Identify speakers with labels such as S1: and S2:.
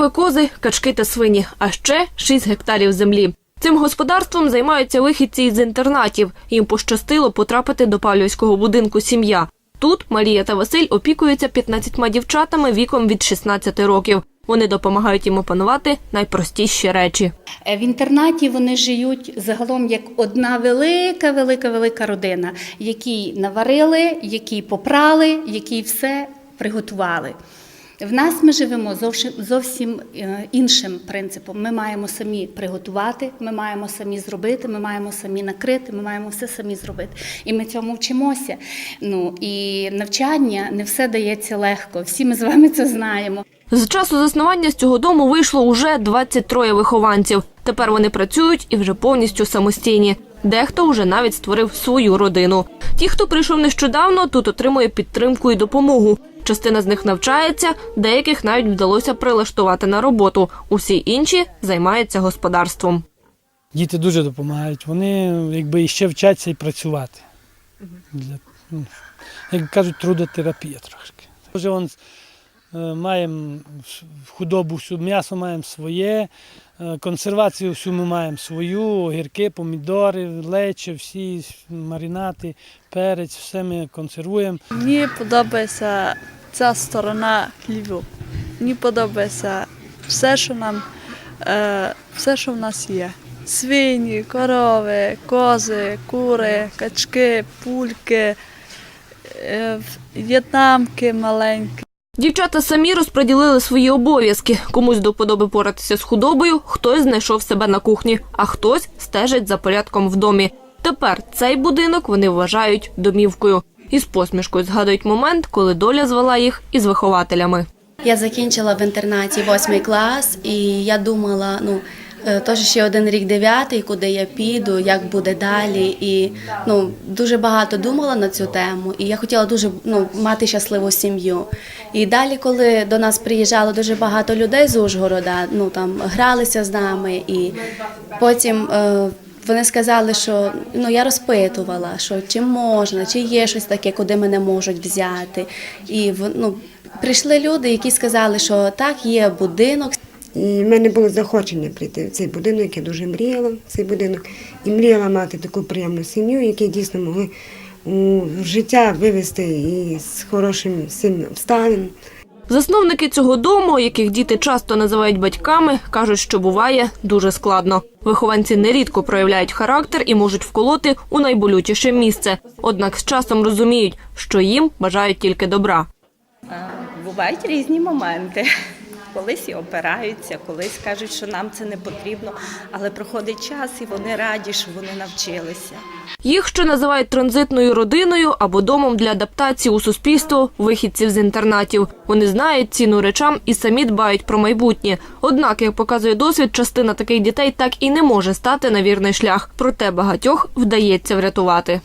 S1: Корови, кози, качки та свині, а ще 6 гектарів землі. Цим господарством займаються вихідці із інтернатів. Їм пощастило потрапити до павлівського будинку сім'я. Тут Марія та Василь опікуються 15 дівчатами віком від 16 років. Вони допомагають їм опанувати найпростіші речі.
S2: Е, В інтернаті вони живуть загалом як одна велика, велика, велика родина, які наварили, які попрали, які все приготували. В нас ми живемо зовсім, зовсім е, іншим принципом. Ми маємо самі приготувати, ми маємо самі зробити, ми маємо самі накрити, ми маємо все самі зробити. І ми цьому вчимося. Ну і навчання не все дається легко. Всі ми з вами це знаємо.
S1: З часу заснування з цього дому вийшло уже 23 вихованців. Тепер вони працюють і вже повністю самостійні. Дехто вже навіть створив свою родину. Ті, хто прийшов нещодавно, тут отримує підтримку і допомогу. Частина з них навчається, деяких навіть вдалося прилаштувати на роботу. Усі інші займаються господарством.
S3: Діти дуже допомагають. Вони якби іще вчаться і працювати. Для, ну, як кажуть, трудотерапія трошки. Вже он, е, маємо худобу, всю, м'ясо маємо своє, е, консервацію всю ми маємо свою, огірки, помідори, лечо, всі маринати, перець, все ми консервуємо.
S4: Мені подобається ця сторона Львів. Мені подобається все, що нам, е, все, що в нас є. Свині, корови, кози, кури, качки, пульки, е, в'єтнамки маленькі.
S1: Дівчата самі розподілили свої обов'язки. Комусь до вподоби поратися з худобою, хтось знайшов себе на кухні, а хтось стежить за порядком в домі. Тепер цей будинок вони вважають домівкою. І з посмішкою згадують момент, коли доля звела їх із вихователями.
S5: Я закінчила в інтернаті восьмий клас, і я думала, ну е, теж ще один рік дев'ятий, куди я піду, як буде далі. І ну дуже багато думала на цю тему. І я хотіла дуже ну, мати щасливу сім'ю. І далі, коли до нас приїжджало дуже багато людей з Ужгорода, ну там гралися з нами, і потім. Е, вони сказали, що ну я розпитувала, що чи можна, чи є щось таке, куди мене можуть взяти. І ну, прийшли люди, які сказали, що так, є будинок,
S6: І в мене було захочення прийти в цей будинок, я дуже мріяла цей будинок і мріяла мати таку приємну сім'ю, які дійсно могли у життя вивести і з хорошим сильним обставин.
S1: Засновники цього дому, яких діти часто називають батьками, кажуть, що буває дуже складно. Вихованці нерідко проявляють характер і можуть вколоти у найболючіше місце. Однак з часом розуміють, що їм бажають тільки добра.
S7: Бувають різні моменти. Колись і опираються, колись кажуть, що нам це не потрібно, але проходить час і вони раді, що вони навчилися.
S1: Їх ще називають транзитною родиною або домом для адаптації у суспільство вихідців з інтернатів. Вони знають ціну речам і самі дбають про майбутнє. Однак, як показує досвід, частина таких дітей так і не може стати на вірний шлях. Проте багатьох вдається врятувати.